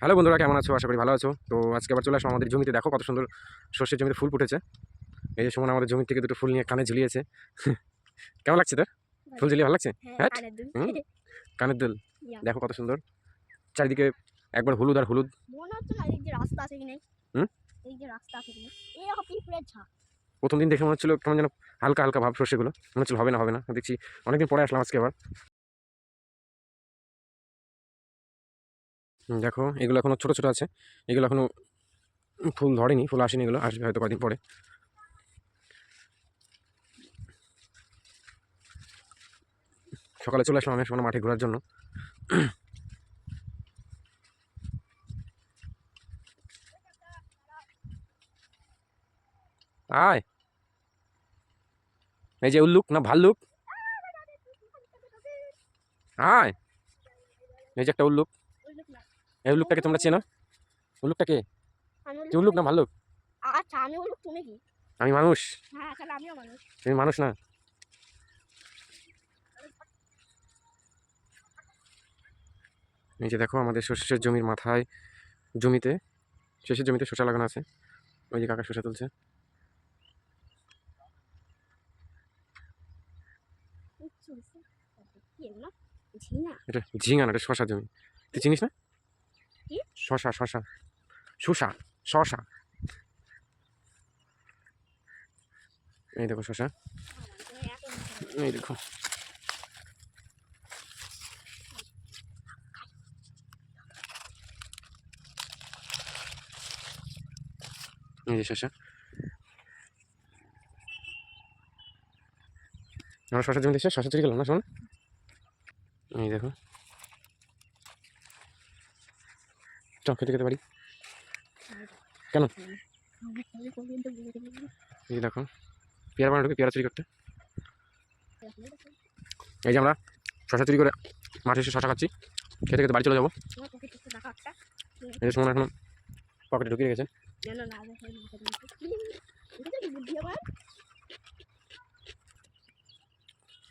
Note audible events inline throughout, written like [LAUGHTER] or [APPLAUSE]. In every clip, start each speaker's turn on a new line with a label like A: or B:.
A: Hello বন্ধুরা কেমন আছো? আশা করি ভালো আছো। তো আজকে আবার চলে আসো আমাদের জমিতে। দেখো কত সুন্দর সর্ষের জমিতে ফুল ফুটেছে। এই যে সময় আমাদের জমি থেকে দুটো ফুল নিয়ে কানে ঝুলিয়েছে। [LAUGHS] কেমন লাগছে তোর? ফুল ঝুলিয়ে ভালো লাগছে? হ্যাঁ
B: কানের দুল।
A: হুম। কানের দুল। দেখো কত সুন্দর। চারিদিকে একবার হলুদ আর হলুদ। প্রথম দিন দেখে মনে হচ্ছিল কেমন যেন হালকা হালকা ভাব সর্ষেগুলো। মনে হচ্ছিল হবে না হবে না। দেখছি অনেকদিন পরে আসলাম আজকে আবার। দেখো, এগুলো এখনও ছোটো ছোটো আছে। এগুলো এখনও ফুল ধরেনি, ফুল আসেনি এগুলো, আসবে হয়তো কদিন পরে। সকালে চলে আসলাম আমি সময় মাঠে ঘোরার জন্য। আয়। এই যে উল্লুক, না ভাল্লুক? আয়। এই যে একটা উল্লুক। এই উল্লুকটাকে তোমরা চেনো? উল্লুকটা কে তুই উল্লুক না ভাল্লুক?
B: আচ্ছা আমি উল্লুক তুমি কি?
A: আমি মানুষ।
B: হ্যাঁ তাহলে আমিও মানুষ।
A: তুমি মানুষ না। এই যে দেখো আমাদের শস্যের জমির মাথায় জমিতে শেষের জমিতে শসা লাগানো আছে। ওই যে কাকা শসা তুলছে। এটা ঝিঙা? না এটা শশা জমি। তুই চিনিস না?
B: কি?
A: শশা শশা। শসা শশা। এই দেখো শশা। এই দেখো। এই যে শসা আমরা শশা জমি দেখছি শশা চুরি গেলাম না, শোন। এই দেখো। চ খেতে খেতে পারি কেন? এই দেখো, পেয়ারা বানানো পেয়ারা চুরি করতে। এই যে আমরা শশা চুরি করে মাঠে এসে শশা খাচ্ছি, খেতে খেতে বাড়ি চলে যাব এই যে সুমন এখন পকেটে ঢুকিয়ে রেখেছে।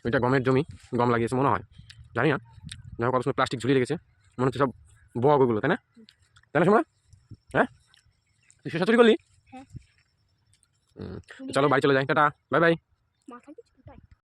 B: এটা
A: গমের জমি, গম লাগিয়েছে, মনে হয় জানি না দেখো কত সময় প্লাস্টিক ঝুলিয়ে রেখেছে মনে হচ্ছে সব বগ ওগুলো, তাই না তাই না সময় হ্যাঁ? তুই শেষ করলি?
B: হ্যাঁ।
A: চলো বাড়ি চলে যাই টাটা বাই বাই।